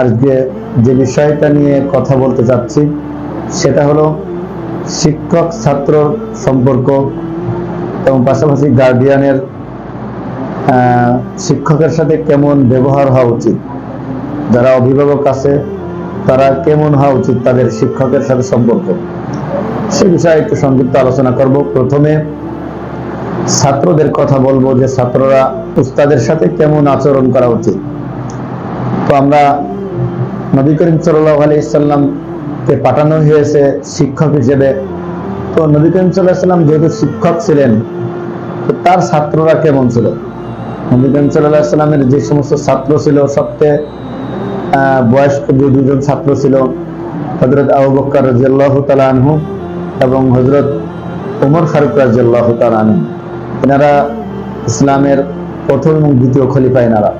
আজকে যে বিষয়টা নিয়ে কথা বলতে চাচ্ছি, সেটা হলো শিক্ষক ছাত্র সম্পর্ক এবং পাশাপাশি গার্ডিয়ানের শিক্ষকের সাথে কেমন ব্যবহার হওয়া উচিত? যারা অভিভাবক আছে, তারা কেমন হওয়া উচিত তাদের শিক্ষকের সাথে সম্পর্ক? সে বিষয়ে একটু সংক্ষিপ্ত আলোচনা করব। প্রথমে, ছাত্রদের কথা বলব যে ছাত্ররা উস্তাদের সাথে কেমন আচরণ করা উচিত? তো আমরা নবী করিম সাল্লাহ আলি ইসাল্লামকে পাঠানো হয়েছে শিক্ষক হিসেবে। তো নবী করিম সাল্লাম যেহেতু শিক্ষক ছিলেন, তো তার ছাত্ররা কেমন ছিল? নবী করিম সাল্লাহ সাল্লামের যে সমস্ত ছাত্র ছিল, সবচেয়ে বয়স্ক যে দুজন ছাত্র ছিল হজরত আবু বক্কর রাজিয়াল্লাহ তালা আনহু এবং হজরত উমর ফারুক রাজিয়াল্লাহ তালা আনহু। এনারা ইসলামের প্রথম এবং দ্বিতীয় খলিফা এনারা।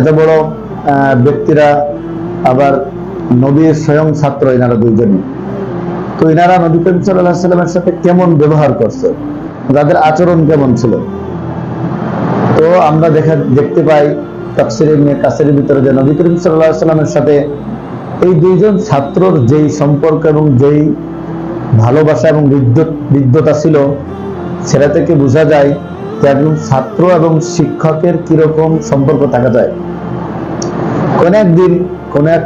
এত বড় ব্যক্তিরা আবার নবীর স্বয়ং ছাত্র এনারা দুইজনই। তো এনারা নবী করিম সাল্লাহ সাল্লামের সাথে কেমন ব্যবহার করছে? তাদের আচরণ কেমন ছিল? তো আমরা দেখা দেখতে পাই তাফসির ইবনে কাসিরের ভিতরে যে নবী করিম আলাইহি সাল্লামের সাথে এই দুইজন ছাত্রর যেই সম্পর্ক এবং যেই ভালোবাসা এবং বিদ্যতা ছিল, সেটা থেকে বোঝা যায় যে একজন ছাত্র এবং শিক্ষকের কীরকম সম্পর্ক থাকা যায়। কোন একদিন কোন এক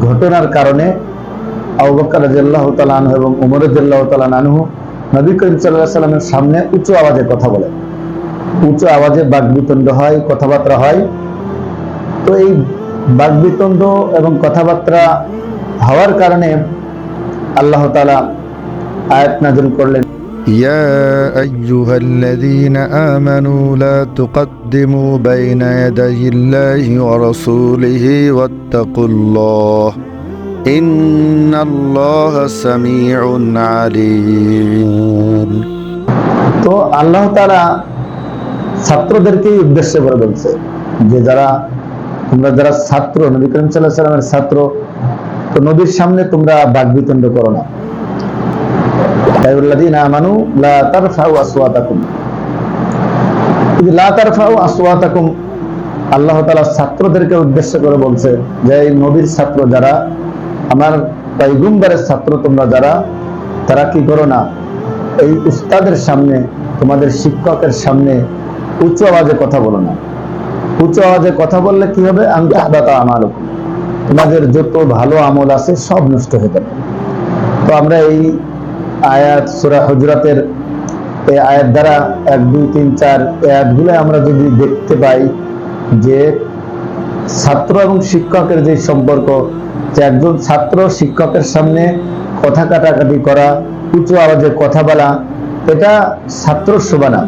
ঘটনার কারণে আবু বকর রাদিয়াল্লাহু তাআলা আনহু এবং উমর রাদিয়াল্লাহু তাআলা আনহু নবী করিম আলাইহি সাল্লামের সামনে উঁচু আওয়াজে কথা বলে উঁচু আওয়াজে বাকবিতণ্ড হয়, কথাবার্তা হয়। তো এই বাকবিতণ্ড এবং কথাবার্তা হওয়ার কারণে আল্লাহ তাআলা আয়াত নাযিল করলেন। يا أيها الذين آمنوا لا تقدموا بين يدي الله ورسوله واتقوا الله إن الله سميع عليم তো আল্লাহ তাআলা ছাত্রদেরকেই উদ্দেশ্য করে বলছে যে যারা তোমরা যারা ছাত্র নবী করিম সাল্লাল্লাহু আলাইহি সাল্লামের ছাত্র তো নবীর সামনে তোমরা বাকবিতণ্ড করো না আইয়ুল্লাযীনা আল্লাহ ছাত্রদেরকে উদ্দেশ্য করে বলছে যে, এই নবীর ছাত্র যারা, আমার পয়গম্বরের ছাত্র তোমরা যারা, তারা কি করো না? এই উস্তাদের সামনে, তোমাদের শিক্ষকের সামনে উচ্চ আওয়াজে কথা বলো না। উচ্চ আওয়াজে কথা বললে কি হবে? আন্তাহবাতা আমার তোমাদের যত ভালো আমল আছে, সব নষ্ট হয়ে যাবে। তো আমরা এই আয়াত, সুরা হজরাতের এই আয়াত দ্বারা এক, দুই, তিন, চার আয়াতগুলো আমরা যদি দেখতে পাই যে ছাত্র এবং শিক্ষকের যে সম্পর্ক, যে একজন ছাত্র শিক্ষকের সামনে কথা কাটাকাটি করা, উঁচু আওয়াজে কথা বলা, এটা ছাত্র শোভা না।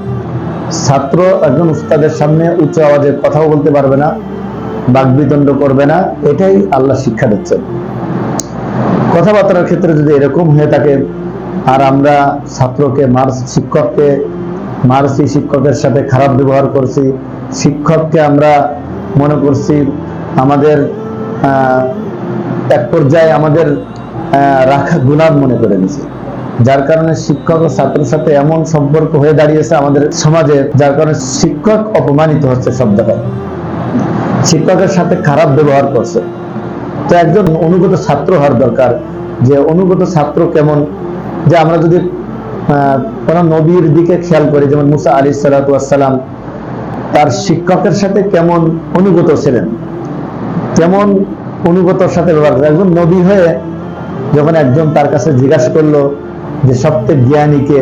ছাত্র একজন উস্তাদের সামনে উচ্চ আওয়াজে কথাও বলতে পারবে না বাকবিতণ্ড করবে না, এটাই আল্লাহ শিক্ষা দিচ্ছেন। কথাবার্তার ক্ষেত্রে যদি এরকম হয়ে থাকে আর আমরা ছাত্রকে মার শিক্ষককে মারছি শিক্ষকের সাথে খারাপ ব্যবহার করছি। শিক্ষককে আমরা মনে করছি আমাদের এক পর্যায়ে আমাদের রাখা গুলাম মনে করে নিছি। যার কারণে শিক্ষক ও ছাত্রের সাথে এমন সম্পর্ক হয়ে দাঁড়িয়েছে আমাদের সমাজে, যার কারণে শিক্ষক অপমানিত হচ্ছে জায়গায়। শিক্ষকের সাথে খারাপ ব্যবহার করছে। তো একজন অনুগত ছাত্র হওয়ার দরকার যে অনুগত ছাত্র কেমন যে আমরা যদি কোন নবীর দিকে খেয়াল করি, যেমন মুসা আলী সালাতাম তার শিক্ষকের সাথে কেমন অনুগত ছিলেন? কেমন অনুগতর সাথে ব্যবহার। একজন নবী হয়ে যখন একজন তার কাছে জিজ্ঞাসা করল যে সবচেয়ে জ্ঞানীকে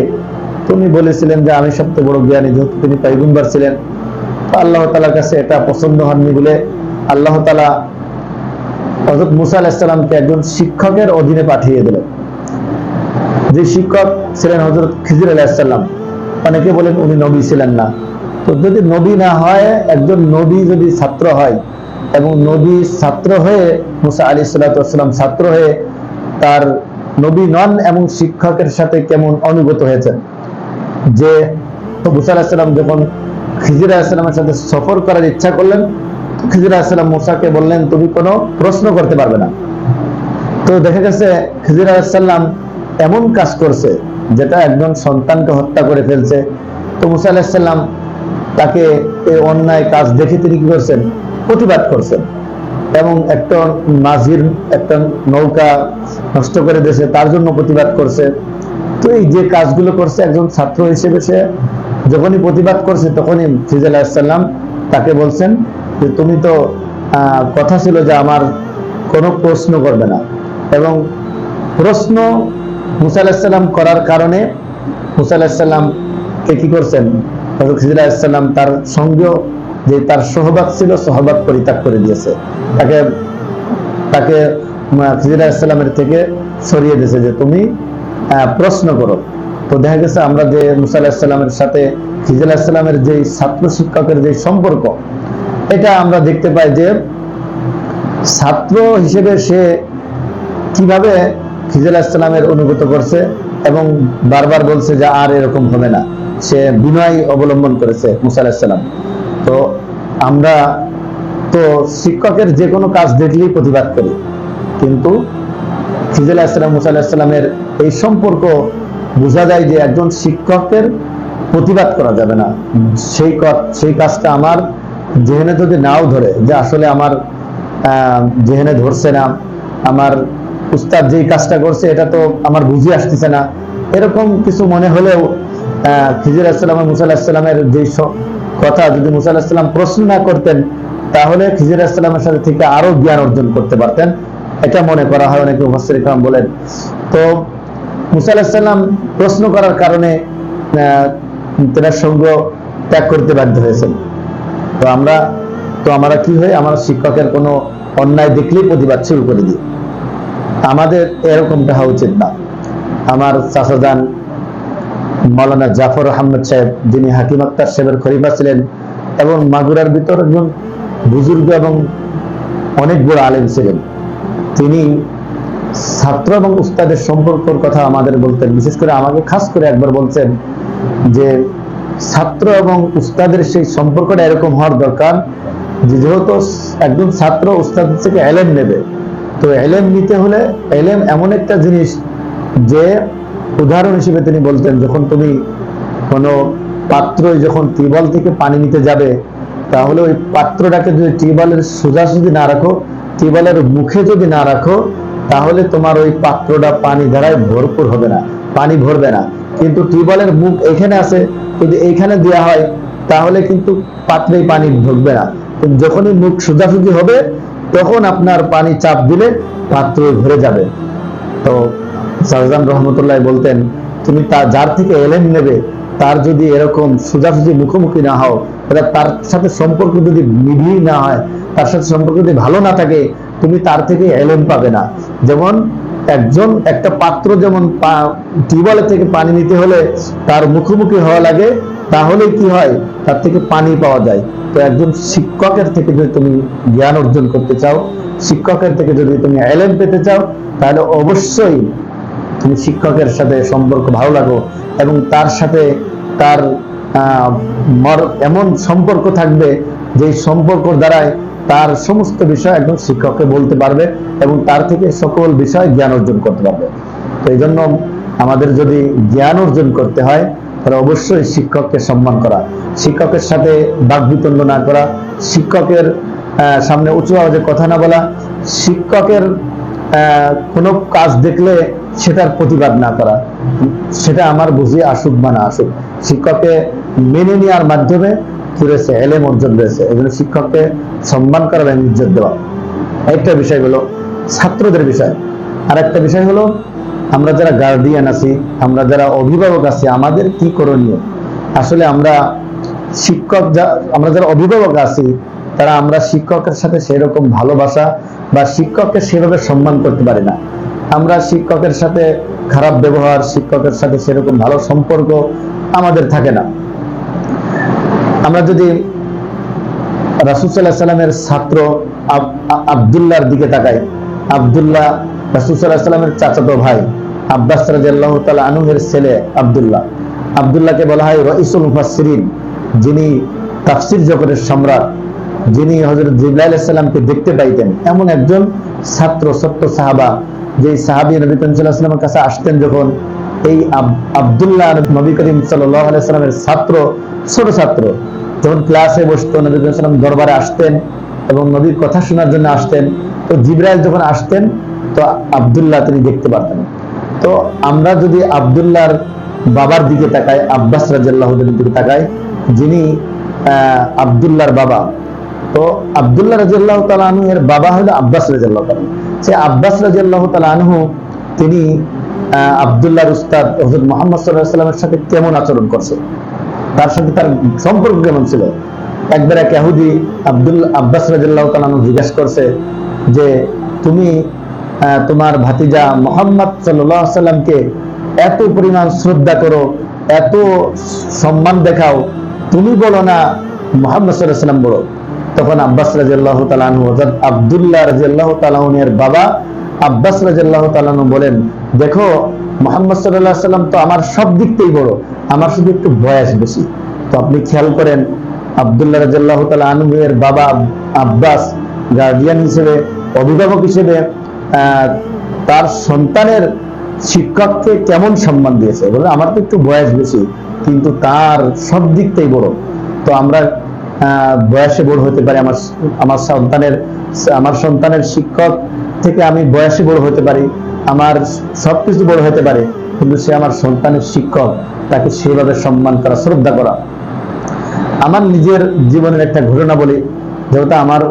তুমি বলেছিলেন যে আমি সবচেয়ে বড় জ্ঞানী, যেহেতু তিনি পৈগম্বর ছিলেন। আল্লাহ তালার কাছে এটা পছন্দ হননি বলে আল্লাহ তালা হজরত মুসা আলাহিসাল্লামকে একজন শিক্ষকের অধীনে পাঠিয়ে দিলেন। যে শিক্ষক ছিলেন হজরত খিজির আলাহিসাল্লাম অনেকে বলেন উনি নবী ছিলেন না। তো যদি নবী না হয়, একজন নবী যদি ছাত্র হয় এবং নবী ছাত্র হয়ে মুসা আলী সাল্লাম ছাত্র হয়ে তার নবী নন এবং শিক্ষকের সাথে কেমন অনুগত হয়েছেন? যে মুসা আলাহিসাল্লাম যখন খিজির আলাহিসাল্লামের সাথে সফর করার ইচ্ছা করলেন, খিজির আলাহিসাল্লাম মুসাকে বললেন, তুমি কোনো প্রশ্ন করতে পারবে না। তো দেখা গেছে খিজির আলাহিসাল্লাম এমন কাজ করছে যেটা একজন সন্তানকে হত্যা করে ফেলছে। তো মুসা আলাহিসাল্লাম তাকে এই অন্যায় কাজ দেখে তিনি কি করছেন? প্রতিবাদ করছেন। এবং একটা মাঝির একটা নৌকা নষ্ট করে দিয়েছে, তার জন্য প্রতিবাদ করছে। তো এই যে কাজগুলো করছে একজন ছাত্র হিসেবে সে যখনই প্রতিবাদ করছে তখনই ফিজ আলাহিসাল্লাম তাকে বলছেন যে, তুমি তো কথা ছিল যে আমার কোনো প্রশ্ন করবে না। এবং প্রশ্ন মুসা আলাহিসাল্লাম করার কারণে মুসা আলাহিসাল্লামকে কি করছেন? আলাহিসাল্লাম তার সঙ্গে যে তার সহবাদ ছিল সহবাদ পরিত্যাগ করে দিয়েছে। তাকে তাকে খিজির থেকে সরিয়ে দিয়েছে যে তুমি প্রশ্ন করো। তো দেখা গেছে আমরা যে মুসা আলাহিসাল্লামের সাথে খিজির যে ছাত্র শিক্ষকের যে সম্পর্ক, এটা আমরা দেখতে পাই যে ছাত্র হিসেবে সে কীভাবে খিজির ইসলামের অনুগত করছে এবং বারবার বলছে যে আর এরকম হবে না। সে বিনয় অবলম্বন করেছে মুসা আলাহিসাল্লাম তো আমরা তো শিক্ষকের যে কোনো কাজ দেখলেই প্রতিবাদ করি। কিন্তু খিজির ইসলাম মুসা আলাহিসাল্লামের এই সম্পর্ক বোঝা যায় যে একজন শিক্ষকের প্রতিবাদ করা যাবে না। সেই সেই কাজটা আমার জেহেনে যদি নাও ধরে যে আসলে আমার জেহেনে ধরছে না, আমার উস্তাদ যেই কাজটা করছে, এটা তো আমার বুঝে আসতেছে না। এরকম কিছু মনে হলেও খিজির আসসালাম মুসা আলাহিসাল্লামের যে কথা, যদি মুসা আলাহিসাল্লাম প্রশ্ন না করতেন, তাহলে খিজির আসসালামের সাথে থেকে আরও জ্ঞান অর্জন করতে পারতেন। এটা মনে করা হয় অনেকে মুফাসসির ইকরাম বলেন। তো, মুসা আলাহিসাল্লাম প্রশ্ন করার কারণে তেনার সঙ্গ ত্যাগ করতে বাধ্য হয়েছেন। তো আমরা তো আমরা কি হয় আমরা শিক্ষকের কোনো অন্যায় দেখলেই প্রতিবাদ শুরু করে দিই। আমাদের এরকমটা হওয়া উচিত না। আমার চাচাজান মৌলানা জাফর আহমদ সাহেব, যিনি হাকিম আক্তার সাহেবের খরিফা ছিলেন এবং মাগুরার ভিতর একজন বুজুর্গ এবং অনেক বড় আলেম ছিলেন। তিনি ছাত্র এবং উস্তাদের সম্পর্কের কথা আমাদের বলতেন। বিশেষ করে আমাকে খাস করে একবার বলছেন যে, ছাত্র এবং উস্তাদের সেই সম্পর্কটা এরকম হওয়ার দরকার যে, যেহেতু একজন ছাত্র উস্তাদের থেকে এলেম নেবে তো এলেম নিতে হলে এলেম এমন একটা জিনিস যে উদাহরণ হিসেবে তিনি বলতেন, যখন তুমি কোনো পাত্র যখন টিউবওয়েল থেকে পানি নিতে যাবে, তাহলে ওই পাত্রটাকে যদি টিউবওয়েলের সোজাসুজি না রাখো, টিউবওয়েলের মুখে যদি না রাখো, তাহলে তোমার ওই পাত্রটা পানি দ্বারাই ভরপুর হবে না, পানি ভরবে না। কিন্তু টিউবওয়েলের মুখ এখানে আছে, যদি এইখানে দেওয়া হয়, তাহলে কিন্তু পাত্রেই পানি ঢুকবে না। যখনই মুখ সোজাসুজি হবে তখন আপনার পানি চাপ দিলে পাত্র ভরে যাবে। তো সারজান রহমতুল্লাহ বলতেন, তুমি তা যার থেকে এলেন নেবে, তার যদি এরকম সোজাসুজি মুখোমুখি না হও অর্থাৎ তার সাথে সম্পর্ক যদি নিবিড় না হয়, তার সাথে সম্পর্ক যদি ভালো না থাকে, তুমি তার থেকে এলেন পাবে না। যেমন একজন, একটা পাত্র যেমন টিউবওয়েল থেকে পানি নিতে হলে তার মুখোমুখি হওয়া লাগে, তাহলে কি হয়? তার থেকে পানি পাওয়া যায়। তো একজন শিক্ষকের থেকে যদি তুমি জ্ঞান অর্জন করতে চাও, শিক্ষকের থেকে যদি তুমি এলেন পেতে চাও, তাহলে অবশ্যই তুমি শিক্ষকের সাথে সম্পর্ক ভালো লাগো এবং তার সাথে তার এমন সম্পর্ক থাকবে যে সম্পর্ক দ্বারাই তার সমস্ত বিষয় একজন শিক্ষককে বলতে পারবে এবং তার থেকে সকল বিষয় জ্ঞান অর্জন করতে পারবে। তো এই জন্য আমাদের যদি জ্ঞান অর্জন করতে হয়, তাহলে অবশ্যই শিক্ষককে সম্মান করা। শিক্ষকের সাথে বাকবিতণ্ড না করা, শিক্ষকের সামনে উঁচু আওয়াজে কথা না বলা, শিক্ষকের কোনো কাজ দেখলে সেটার প্রতিবাদ না করা। সেটা আমার বুঝি আসুক বা না আসুক। শিক্ষককে মেনে নেওয়ার মাধ্যমে কি রয়েছে এলেম অর্জন রয়েছে এই জন্য শিক্ষককে সম্মান করা এবং ইজ্জত দেওয়া। একটা বিষয় হলো ছাত্রদের বিষয়। আর একটা বিষয় হলো, আমরা যারা গার্ডিয়ান আছি, আমরা যারা অভিভাবক আছি, আমাদের কি করণীয়? আসলে আমরা শিক্ষক যা, আমরা যারা অভিভাবক আছি, তারা আমরা শিক্ষকের সাথে সেরকম ভালোবাসা বা শিক্ষককে সেভাবে সম্মান করতে পারি না। আমরা শিক্ষকের সাথে খারাপ ব্যবহার, শিক্ষকের সাথে সেরকম ভালো সম্পর্ক আমাদের থাকে না। আমরা যদি রাসুসাল্লাহ সাল্লামের ছাত্র আব- আ- আবদুল্লাহর দিকে তাকাই, আবদুল্লাহ রাসুসাল্লাহ সাল্লামের চাচাতো ভাই, আব্বাস রাজিয়াল্লাহ তাআলা আনুহের ছেলে আবদুল্লাহ। আবদুল্লাহকে বলা হয় রইসুল মুফাসসিরিন। যিনি তাফসির জগতের সম্রাট, যিনি হযরত জিবরাইল আলাইহিস সালামকে দেখতে পাইতেন, এমন একজন ছাত্র ছোট্ট সাহাবা যে সাহাবী নবী সাল্লাল্লাহু কাছে আসতেন যখন এই আবদুল্লাহ নবী করিম সাল্লামের ছাত্র, ছোট ছাত্র, যখন ক্লাসে বসতো, নবী করিম দরবারে আসতেন এবং নবীর কথা শোনার জন্য আসতেন, তো জিব্রাইল যখন আসতেন, তো আবদুল্লাহ তিনি দেখতে পারতেন। তো আমরা যদি আবদুল্লাহর বাবার দিকে তাকায় আব্বাস রাজিয়াল্লাহদের দিকে তাকাই যিনি আহ, আবদুল্লাহর বাবা। তো আবদুল্লাহ রাজিয়াল্লাহ তালা আনহু এর বাবা হলো আব্বাস রাজিয়াল্লাহ তালা সে আব্বাস রাজিয়াল্লাহ তালা আনহু তিনি আবদুল্লাহর উস্তাদ হজরত মোহাম্মদ সাল্লাহ সাল্লামের সাথে কেমন আচরণ করছে? তার সাথে তার সম্পর্ক কেমন ছিল? একবার এক ইহুদি আব্দুল আব্বাস রাজিয়াল্লাহ তালা আনহু জিজ্ঞাসা করছে যে তুমি তোমার ভাতিজা মোহাম্মদ সাল্লাহ সাল্লামকে এত পরিমাণ শ্রদ্ধা করো, এত সম্মান দেখাও। তুমি বলো না, মোহাম্মদ বলো। তখন আব্বাস রাজিয়াল্লাহ তালানহু অর্থাৎ আবদুল্লাহ রাজিয়াল্লাহ তালাহনের বাবা আব্বাস রাজিয়াল্লাহ তালানহু বলেন, দেখো, মোহাম্মদ সাল্লাহ সাল্লাম তো আমার সব দিক থেকেই বড়, আমার শুধু একটু বয়স বেশি। তো আপনি খেয়াল করেন, আবদুল্লাহ রাজিয়াল্লাহ তালা আনহু এর বাবা আব- আব্বাস গার্ডিয়ান হিসেবে, অভিভাবক হিসেবে তার সন্তানের শিক্ষককে কেমন সম্মান দিয়েছে? বলে আমার তো একটু বয়স বেশি, কিন্তু তার সব দিক থেকেই বড়। তো আমরা বয়সে বড় হতে পারি, আমার আমার সন্তানের আমার সন্তানের শিক্ষক থেকে আমি বয়সে বড় হতে পারি, আমার সবকিছু বড় হতে পারে, কিন্তু সে আমার সন্তানের শিক্ষক, তাকে সেভাবে সম্মান করা, শ্রদ্ধা করা। আমার নিজের জীবনের একটা ঘটনা বলি, যেহেতু আমার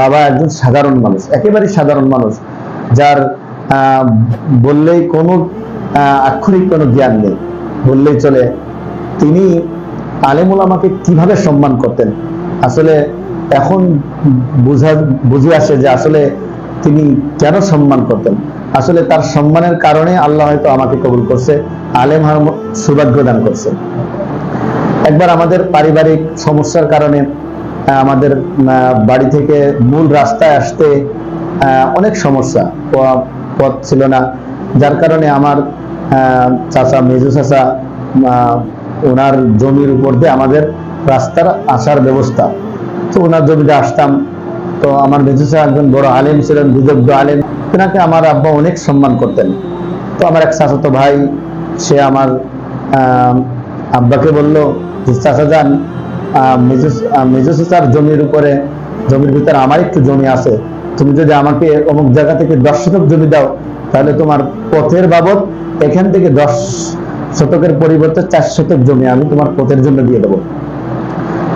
বাবা একজন সাধারণ মানুষ একেবারে সাধারণ মানুষ, যার বললেই কোনো আক্ষরিক কোনো জ্ঞান নেই। বললেই চলে। তিনি আলেমুল আমাকে কীভাবে সম্মান করতেন? আসলে এখন বুঝা, বুঝে আসে যে আসলে তিনি কেন সম্মান করতেন? আসলে তার সম্মানের কারণে আল্লাহ হয়তো আমাকে কবুল করছে, আলেম সৌভাগ্য দান করছে। একবার আমাদের পারিবারিক সমস্যার কারণে আমাদের বাড়ি থেকে মূল রাস্তায় আসতে অনেক সমস্যা। পথ ছিল না। যার কারণে আমার চাচা মেজু চাচা ওনার জমির উপর দিয়ে আমাদের রাস্তার আসার ব্যবস্থা। তো ওনার জমিতে আসতাম। তো আমার মেজু চাচা একজন বড় আলেম ছিলেন, বিদগ্ধ আলেম। তেনাকে আমার আব্বা অনেক সম্মান করতেন। তো আমার এক চাচাতো ভাই, সে আমার আব্বাকে বলল যে, চাচা যান মেজু মেজু চাচার জমির উপরে, জমির ভিতরে আমার একটু জমি আছে। তুমি যদি আমাকে অমুক জায়গা থেকে দশ শতক জমি দাও, তাহলে তোমার পথের বাবদ এখান থেকে দশ শতকের পরিবর্তে চার শতক জমি আমি তোমার পথের জন্য দিয়ে দেবো।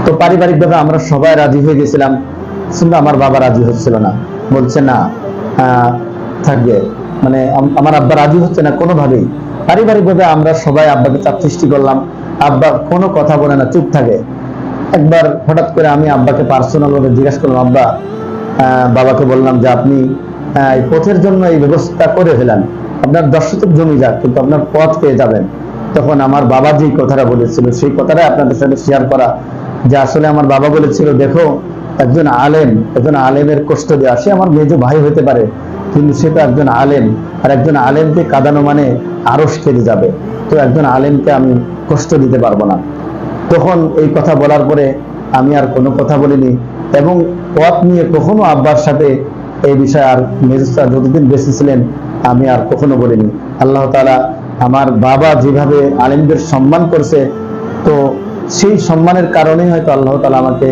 তো পারিবারিকভাবে আমরা সবাই রাজি হয়ে গেছিলাম। কিন্তু আমার বাবা রাজি হচ্ছিল না। বলছে, না থাকবে। মানে আমার আব্বা রাজি হচ্ছে না কোনোভাবেই। পারিবারিকভাবে আমরা সবাই আব্বাকে চাপ সৃষ্টি করলাম। আব্বা কোনো কথা বলে না, চুপ থাকে। একবার হঠাৎ করে আমি আব্বাকে পার্সোনাল ভাবে জিজ্ঞাসা করলাম, আব্বা বাবাকে বললাম যে আপনি পথের জন্য এই ব্যবস্থা করে ফেলেন। আপনার দশ শতক জমি যাক, কিন্তু আপনার পথ পেয়ে যাবেন। তখন আমার বাবা যে কথাটা বলেছিল, সেই কথাটা আপনাদের সাথে শেয়ার করা। যে আসলে আমার বাবা বলেছিল, দেখো, একজন আলেম, একজন আলেমের কষ্ট দেওয়া সে আমার মেজ ভাই হতে পারে, কিন্তু সে তো একজন আলেম। আর একজন আলেমকে কাঁদানো মানে আরস কেটে যাবে। তো একজন আলেমকে আমি কষ্ট দিতে পারব না। তখন এই কথা বলার পরে আমি আর কোনো কথা বলিনি। এবং পথ নিয়ে কখনো আব্বার সাথে এই বিষয়ে আর মেজস্টার যতদিন বেঁচে ছিলেন, আমি আর কখনো বলিনি। আল্লাহ তালা আমার বাবা যেভাবে আলিমদের সম্মান করছে, তো সেই সম্মানের কারণেই হয়তো আল্লাহ তালা আমাকে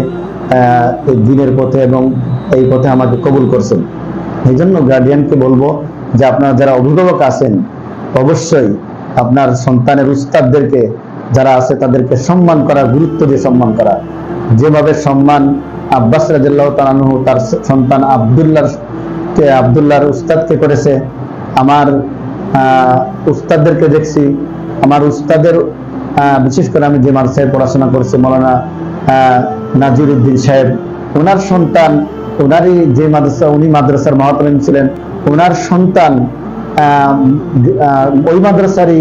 এই দিনের পথে এবং এই পথে আমাকে কবুল করছেন। এই জন্য গার্ডিয়ানকে বলব যে আপনারা যারা অভিভাবক আছেন, অবশ্যই আপনার সন্তানের উস্তাদদেরকে, যারা আছে তাদেরকে সম্মান করা, গুরুত্ব দিয়ে সম্মান করা। যেভাবে সম্মান আব্বাস রাজিল্লাহ তালানহু তার সন্তান আবদুল্লাহর কে আবদুল্লাহর উস্তাদকে করেছে। আমার উস্তাদদেরকে দেখছি। আমার উস্তাদের বিশেষ করে আমি যে মাদ্রাসায় পড়াশোনা করছি, মৌলানা নাজির উদ্দিন সাহেব ওনার সন্তান ওনারই যে মাদ্রাসা, উনি মাদ্রাসার মহাতমিম ছিলেন ওনার সন্তান ওই মাদ্রাসারই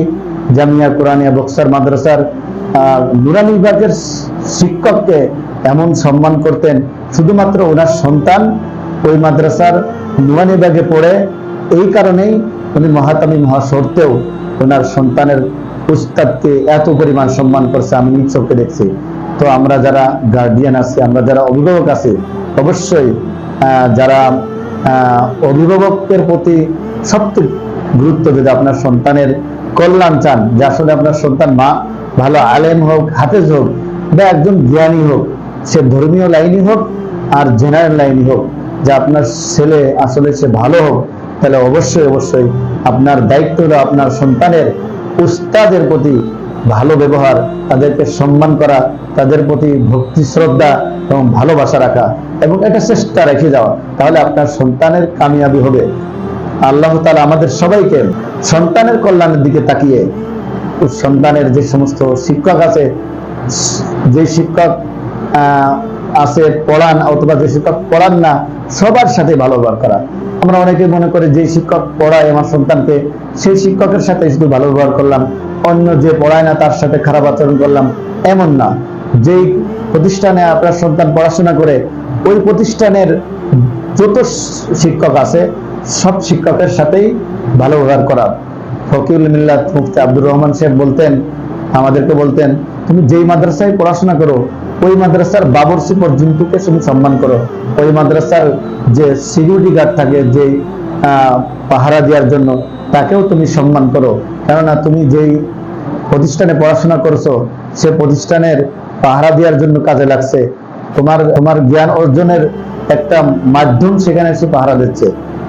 জামিয়া কোরআনিয়া বক্সার মাদ্রাসার নুরানি বিভাগের শিক্ষককে এমন সম্মান করতেন, শুধুমাত্র ওনার সন্তান ওই মাদ্রাসার নুরানি বিভাগে পড়ে। এই কারণেই উনি মহাতামিম হওয়া সত্ত্বেও ওনার সন্তানের উস্তাদকে এত পরিমাণ সম্মান করছে, আমি নিজ চোখে দেখছি। তো আমরা যারা গার্ডিয়ান আছি, আমরা যারা অভিভাবক আছি, অবশ্যই যারা অভিভাবকের প্রতি সবচেয়ে গুরুত্ব যদি আপনার সন্তানের কল্যাণ চান, যে আসলে আপনার সন্তান মা, ভালো আলেম হোক, হাফেজ হোক, বা একজন জ্ঞানী হোক সে ধর্মীয় লাইনই হোক আর জেনারেল লাইনই হোক, যে আপনার ছেলে আসলে সে ভালো হোক, তাহলে অবশ্যই অবশ্যই আপনার দায়িত্ব হলো আপনার সন্তানের উস্তাদের প্রতি ভালো ব্যবহার, তাদেরকে সম্মান করা, তাদের প্রতি ভক্তি শ্রদ্ধা এবং ভালোবাসা রাখা এবং এটা চেষ্টা রেখে যাওয়া, তাহলে আপনার সন্তানের কামিয়াবি হবে। আল্লাহ তালা আমাদের সবাইকে সন্তানের কল্যাণের দিকে তাকিয়ে, সন্তানের যে সমস্ত শিক্ষক আছে, যে শিক্ষক আছে পড়ান অথবা যে শিক্ষক পড়ান না, সবার সাথে ভালো ব্যবহার করা। আমরা অনেকে মনে করি যে শিক্ষক পড়ায় আমার সন্তানকে, সেই শিক্ষকের সাথে শুধু ভালো ব্যবহার করলাম, অন্য যে পড়ায় না তার সাথে খারাপ আচরণ করলাম, এমন না। যেই প্রতিষ্ঠানে আপনার সন্তান পড়াশোনা করে, ওই প্রতিষ্ঠানের যত শিক্ষক আছে, সব শিক্ষকের সাথেই ভালো ব্যবহার করা। ফকিউল মিল্লাত মুফতি আব্দুর রহমান সাহেব বলতেন, আমাদেরকে বলতেন, তুমি যেই মাদ্রাসায় পড়াশোনা করো ওই মাদ্রাসার বাবরসি পর্যন্তকে তুমি সম্মান করো। ওই মাদ্রাসার যে সিকিউরিটি গার্ড থাকে, যে পাহারা দেওয়ার জন্য, তাকেও তুমি সম্মান করো। কেননা তুমি যেই প্রতিষ্ঠানে পড়াশোনা করছ, সে প্রতিষ্ঠানের পাহারা দেওয়ার জন্য কাজে লাগছে। তোমার তোমার জ্ঞান অর্জনের একটা মাধ্যম সেখানে সে পাহারা দিচ্ছে।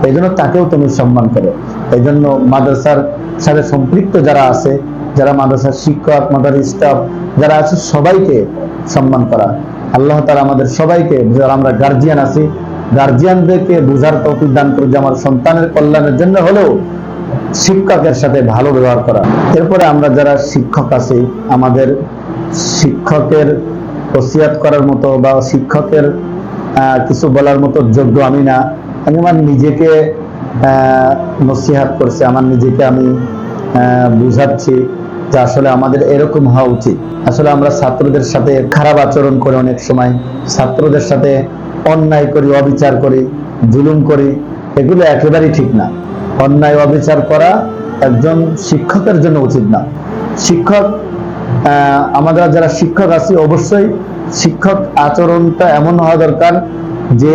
এই জন্য তাকেও তুমি সম্মান করো। এই জন্য মাদ্রাসার সাথে সম্পৃক্ত যারা আছে, যারা মাদ্রাসার শিক্ষক, মাদ্রাসার স্টাফ যারা আছে সবাইকে সম্মান করা। আল্লাহ তাআলা আমাদের সবাইকে আমরা গার্জিয়ান আছি গার্জিয়ানদেরকে বোঝার তৌফিক দান করে যে আমার সন্তানের কল্যাণের জন্য হলেও শিক্ষকের সাথে ভালো ব্যবহার করা। এরপরে আমরা যারা শিক্ষক আছি, আমাদের শিক্ষকের ওসিয়াত করার মতো বা শিক্ষকের কিছু বলার মতো যোগ্য আমি না। আমি আমার নিজেকে নসিহাত করছি, আমার নিজেকে আমি বুঝাচ্ছি। যে আসলে আমাদের এরকম হওয়া উচিত। আসলে আমরা ছাত্রদের সাথে খারাপ আচরণ করি অনেক সময়, ছাত্রদের সাথে অন্যায় করি, অবিচার করি, জুলুম করি, এগুলো একেবারেই ঠিক না। অন্যায়, অবিচার করা একজন শিক্ষকের জন্য উচিত না। শিক্ষক আমাদের যারা শিক্ষক আছি, অবশ্যই শিক্ষক আচরণটা এমন হওয়া দরকার যে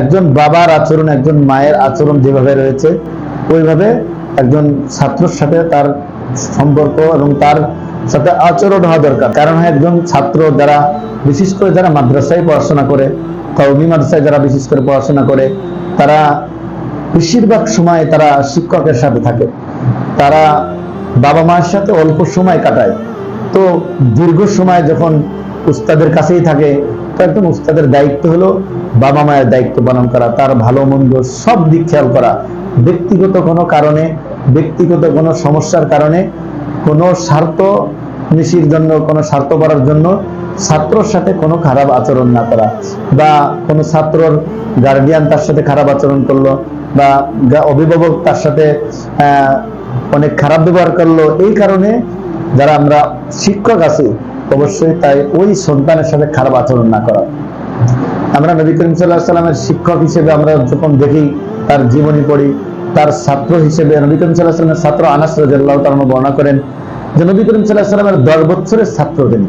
একজন বাবার আচরণ, একজন মায়ের আচরণ যেভাবে রয়েছে, ওইভাবে একজন ছাত্রর সাথে তার সম্পর্ক এবং তার সাথে আচরণ হওয়া দরকার। কারণ একজন ছাত্র যারা বিশেষ করে যারা মাদ্রাসায় পড়াশোনা করে কৌমি মাদ্রাসায় যারা বিশেষ করে পড়াশোনা করে, তারা বেশিরভাগ সময় তারা শিক্ষকের সাথে থাকে। তারা বাবা মায়ের সাথে অল্প সময় কাটায়। তো দীর্ঘ সময় যখন উস্তাদের কাছেই থাকে, তো একজন উস্তাদের দায়িত্ব হলো বাবা মায়ের দায়িত্ব পালন করা, তার ভালো মন্দ সব দিক খেয়াল করা। ব্যক্তিগত কোনো কারণে ব্যক্তিগত কোনো সমস্যার কারণে কোনো স্বার্থ নিশির জন্য, কোনো স্বার্থ করার জন্য ছাত্রর সাথে কোনো খারাপ আচরণ না করা বা কোনো ছাত্রর গার্ডিয়ান তার সাথে খারাপ আচরণ করল বা অভিভাবক তার সাথে অনেক খারাপ ব্যবহার করল, এই কারণে যারা আমরা শিক্ষক আছি, অবশ্যই তাই ওই সন্তানের সাথে খারাপ আচরণ না করা। আমরা নবী করিম সাল্লাহ সাল্লামের শিক্ষক হিসেবে আমরা যখন দেখি তার জীবনী পড়ি তার ছাত্র হিসেবে নবী করিম সাল্লাহ সাল্লামের ছাত্র আনাস তাআলা বর্ণনা করেন যে নবী করিম সাল্লাহ সাল্লামের দশ বছরের ছাত্র তিনি।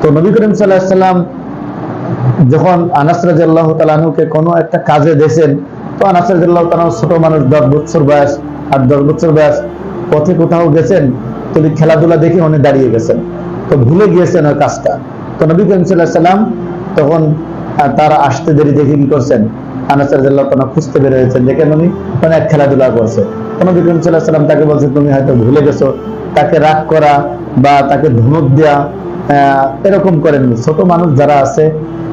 তো নবী করিম সাল্লাহ সাল্লাম যখন আনাস রাজিয়াল্লাহু তাআলাকে কোনো একটা কাজে দিয়েছেন, তো আনাস রাজিয়াল্লাহু তাআলা ছোট মানুষ, দশ বছর বয়স, আর দশ বছর বয়স পথে কোথাও গেছেন, তিনি খেলাধুলা দেখে উনি দাঁড়িয়ে গেছেন। তো ভুলে গিয়েছেন ওই কাজটা। তো নবী করিম সাল্লাহ সাল্লাম তখন তারা আসতে দেরি দেখে কি করছেন? আনাস রাজিয়াল্লাহু তাআলা খুঁজতে বের হয়েছেন দেখেন উনি অনেক খেলাধুলা করছে। তো নবী করিম সাল্লাহ সাল্লাম তাকে বলছে, তুমি হয়তো ভুলে গেছো। তাকে রাগ করা বা তাকে ধমক দেওয়া এরকম করেননি। ছোট মানুষ যারা আছে,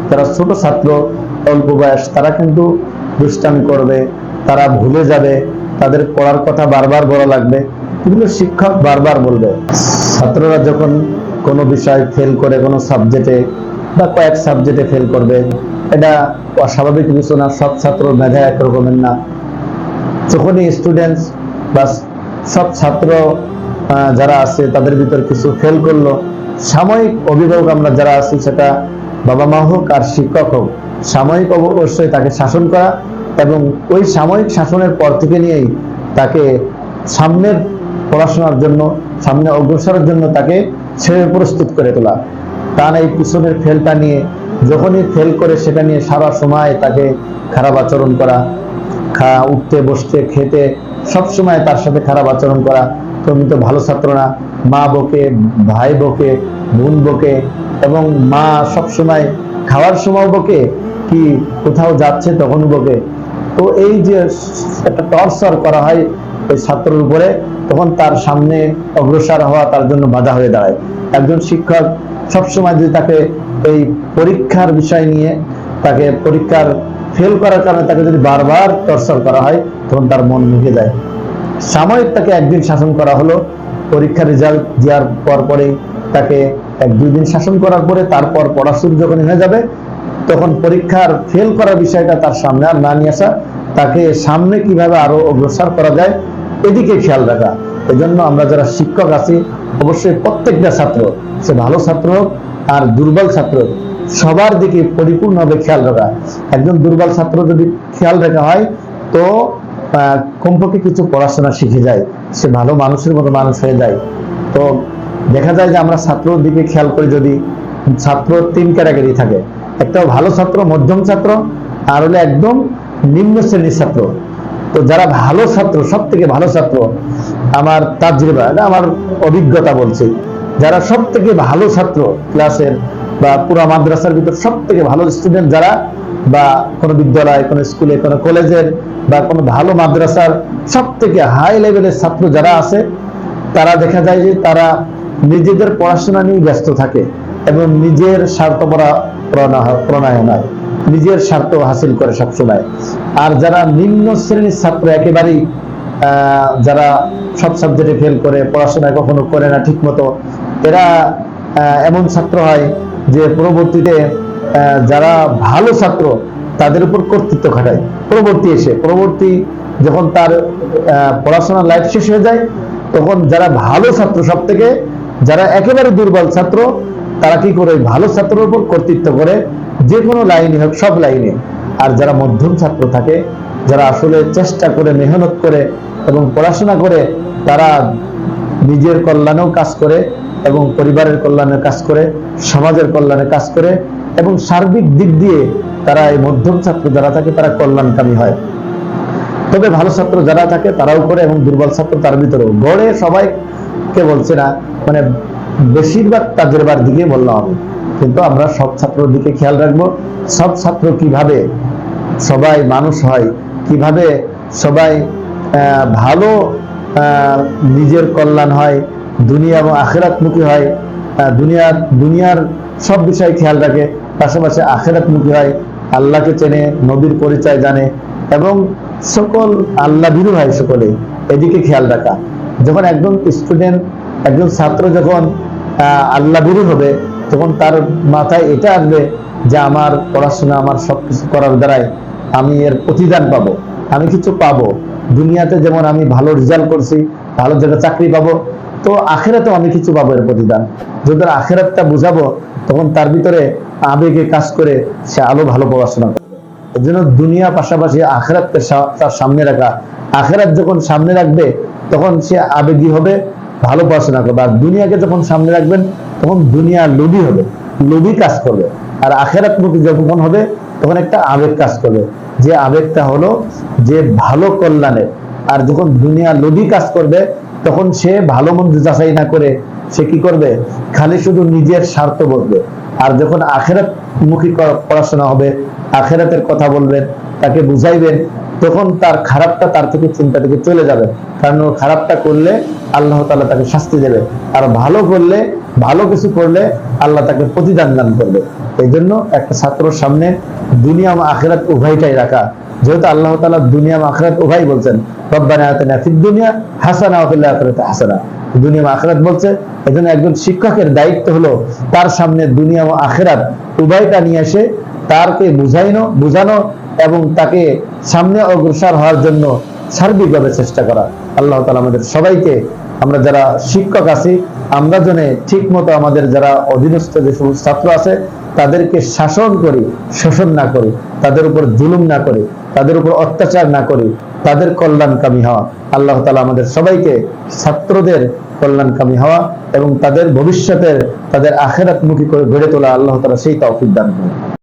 যারা ছোট ছাত্র, অল্প বয়স, তারা কিন্তু দুষ্টামি করবে, তারা ভুলে যাবে, তাদের পড়ার কথা বারবার বলা লাগবে। এগুলো শিক্ষক বারবার বলবে। ছাত্ররা যখন কোনো বিষয় ফেল করে কোনো সাবজেক্টে বা কয়েক সাবজেক্টে ফেল করবে এটা অস্বাভাবিক কিছু না সব ছাত্র মেধা একরকমের না। যখনই স্টুডেন্টস বা সব ছাত্র যারা আছে, তাদের ভিতর কিছু ফেল করল, সাময়িক অভিভাবক আমরা যারা আছি, সেটা বাবা মা হোক আর শিক্ষক হোক, সাময়িক অবশ্যই তাকে শাসন করা এবং ওই সাময়িক শাসনের পর থেকে নিয়েই তাকে সামনের পড়াশোনার জন্য, সামনে অগ্রসরের জন্য তাকে ছেড়ে প্রস্তুত করে তোলা। তার এই পিছনের ফেলটা নিয়ে যখনই ফেল করে সেটা নিয়ে সারা সময় তাকে খারাপ আচরণ করা, খা, উঠতে, বসতে, খেতে, সব সময় তার সাথে খারাপ আচরণ করা। তুমি তো ভালো ছাত্র না। মা বকে, ভাই বকে, বোন বকে এবং মা সব সময় খাওয়ার সময় বকে কি কোথাও যাচ্ছে তখন বকে। তো এই যে একটা টর্চার করা হয় ওই ছাত্রের উপরে, তখন তার সামনে অগ্রসর হওয়া তার জন্য বাধা হয়ে দাঁড়ায়। একজন শিক্ষক সবসময় যদি তাকে এই পরীক্ষার বিষয় নিয়ে, তাকে পরীক্ষার ফেল করার কারণে তাকে যদি বারবার টর্চার করা হয়, তখন তার মন মুখে যায়। সাময়িক তাকে একদিন শাসন করা হলো। পরীক্ষার রেজাল্ট দেওয়ার পর পরেই তাকে এক দুই দিন শাসন করার পরে তারপর পড়া যখন হয়ে যাবে, তখন পরীক্ষার ফেল করার বিষয়টা তার সামনে আর না নিয়ে আসা। তাকে সামনে কীভাবে আরও অগ্রসর করা যায়, এদিকে খেয়াল রাখা। এজন্য আমরা যারা শিক্ষক আছি, অবশ্যই প্রত্যেকটা ছাত্র, সে ভালো ছাত্র হোক আর দুর্বল ছাত্র, সবার দিকে পরিপূর্ণভাবে খেয়াল রাখা। একজন দুর্বল ছাত্র যদি খেয়াল রাখা হয়, তো কমপক্ষে কিছু পড়াশোনা শিখে যায়। সে ভালো মানুষের মতো মানুষ হয়ে যায়। তো, দেখা যায় যে আমরা ছাত্রর দিকে খেয়াল করি যদি ছাত্র তিন ক্যাটাগরি থাকে। একটা ভালো ছাত্র, মধ্যম ছাত্র, আর হলো একদম নিম্ন শ্রেণির ছাত্র। তো যারা ভালো ছাত্র সব থেকে ভালো ছাত্র, আমার এটা আমার অভিজ্ঞতা বলছি। যারা সব থেকে ভালো ছাত্র ক্লাসের বা পুরো মাদ্রাসার ভিতর সব থেকে ভালো স্টুডেন্ট যারা বা কোনো বিদ্যালয়, কোনো স্কুলে কোনো কলেজের বা কোনো ভালো মাদ্রাসার সব থেকে হাই লেভেলের ছাত্র যারা আছে, তারা দেখা যায় যে তারা নিজেদের পড়াশোনা নিয়ে ব্যস্ত থাকে এবং নিজের স্বার্থ প্রণয়ন হয় নিজের স্বার্থ হাসিল করে সবসময়। আর যারা নিম্ন শ্রেণির ছাত্র একেবারেই যারা সব সাবজেক্টে ফেল করে, পড়াশোনা কখনো করে না ঠিক মতো এরা এমন ছাত্র হয় যে পরবর্তীতে যারা ভালো ছাত্র তাদের উপর কর্তৃত্ব খাটায়। পরবর্তী এসে পরবর্তী যখন তার আহ, পড়াশোনার লাইফ শেষ হয়ে যায় তখন যারা ভালো ছাত্র সব থেকে যারা একেবারে দুর্বল ছাত্র তারা কি করে? ভালো ছাত্রের উপর কর্তৃত্ব করে যে কোনো লাইনে হোক সব লাইনে। আর যারা মধ্যম ছাত্র থাকে যারা আসলে চেষ্টা করে মেহনত করে এবং পড়াশোনা করে তারা নিজের কল্যাণেও কাজ করে এবং পরিবারের কল্যাণে কাজ করে, সমাজের কল্যাণে কাজ করে এবং সার্বিক দিক দিয়ে তারা এই মধ্যম ছাত্র যারা থাকে তারা কল্যাণকামী হয়। তবে ভালো ছাত্র যারা থাকে তারাও করে এবং দুর্বল ছাত্র তার ভিতরেও। গড়ে সবাইকে বলছে না মানে বেশিরভাগ তাজেরবার দিকে বললাম আমি কিন্তু আমরা সব ছাত্রের দিকে খেয়াল রাখব, সব ছাত্র কীভাবে সবাই মানুষ হয়, কীভাবে সবাই ভালো নিজের কল্যাণ হয় দুনিয়া এবং আখেরাতমুখী হয় দুনিয়া দুনিয়ার সব বিষয় খেয়াল রাখে, পাশাপাশি আখেরাতমুখী হয়, আল্লাহকে চেনে, নবীর পরিচয় জানে এবং সকল আল্লাহ বিরু হয় সকলে এদিকে খেয়াল রাখা। যখন একজন স্টুডেন্ট একজন ছাত্র যখন আল্লাহ বিরু হবে, তখন তার মাথায় এটা আসবে যে আমার পড়াশোনা, আমার সবকিছু করার দ্বারাই আমি এর প্রতিদান পাবো, আমি কিছু পাবো। দুনিয়াতে যেমন আমি ভালো রেজাল্ট করছি, ভালো জায়গায় চাকরি পাবো তো আখেরাতেও আমি কিছু পাবো এর প্রতিদান। যদি আখেরাতটা বুঝাবো, তখন তার ভিতরে আবেগে কাজ করে সে আলো ভালো পড়াশোনা করে এর জন্য দুনিয়া পাশাপাশি আখেরাতকে তার সামনে রাখা। আখেরাত যখন সামনে রাখবে, তখন সে আবেগী হবে, ভালো পড়াশোনা করবে। আর দুনিয়াকে যখন সামনে রাখবেন, তখন দুনিয়া লোভী হবে, লোভী কাজ করবে। আর আখেরাত মুখী যখন হবে, তখন একটা আবেগ কাজ করবে। যে আবেগটা হলো যে ভালো কল্যাণের। আর যখন দুনিয়া লোভী কাজ করবে তখন সে ভালো মন্দ যাচাই না করে সে কি করবে? খালি শুধু নিজের স্বার্থ বলবে। আর যখন আখেরাত মুখী পড়াশোনা হবে, আখেরাতের কথা বলবেন, তাকে বুঝাইবেন, তখন তার খারাপটা তার থেকে চিন্তা থেকে চলে যাবে। কারণ ও খারাপটা করলে আল্লাহ তাআলা তাকে শাস্তি দেবে। আর ভালো করলে, ভালো কিছু করলে আল্লাহ তাকে প্রতিদান দান করবে। এই জন্য একটা ছাত্রর সামনে দুনিয়া আখেরাত উভয়টাই রাখা। যেহেতু আল্লাহ তাআলা দুনিয়া ও আখেরাত উভয় বলছেন আতিনা দুনিয়া হাসানা ওয়া ফিল হাসানা। দুনিয়া আখেরাত বলছে, এজন্য একজন শিক্ষকের দায়িত্ব হলো তার সামনে দুনিয়া ও আখেরাত উভয়টা নিয়ে এসে তারকে বুঝাইনো, বুঝানো এবং তাকে সামনে অগ্রসর হওয়ার জন্য সার্বিকভাবে চেষ্টা করা। আল্লাহ তালা আমাদের সবাইকে, আমরা যারা শিক্ষক আছি, আমরা জনে ঠিক মতো আমাদের যারা অধীনস্থ যে সমস্ত ছাত্র আছে, তাদেরকে শাসন করি, শোষণ না করি, তাদের উপর জুলুম না করি। তাদের উপর অত্যাচার না করি, তাদের কল্যাণকামী হওয়া। আল্লাহ তালা আমাদের সবাইকে ছাত্রদের কল্যাণকামী হওয়া এবং তাদের ভবিষ্যতের, তাদের আখেরাতমুখী করে গড়ে তোলা আল্লাহ তালা সেই তৌফিক দান করুন।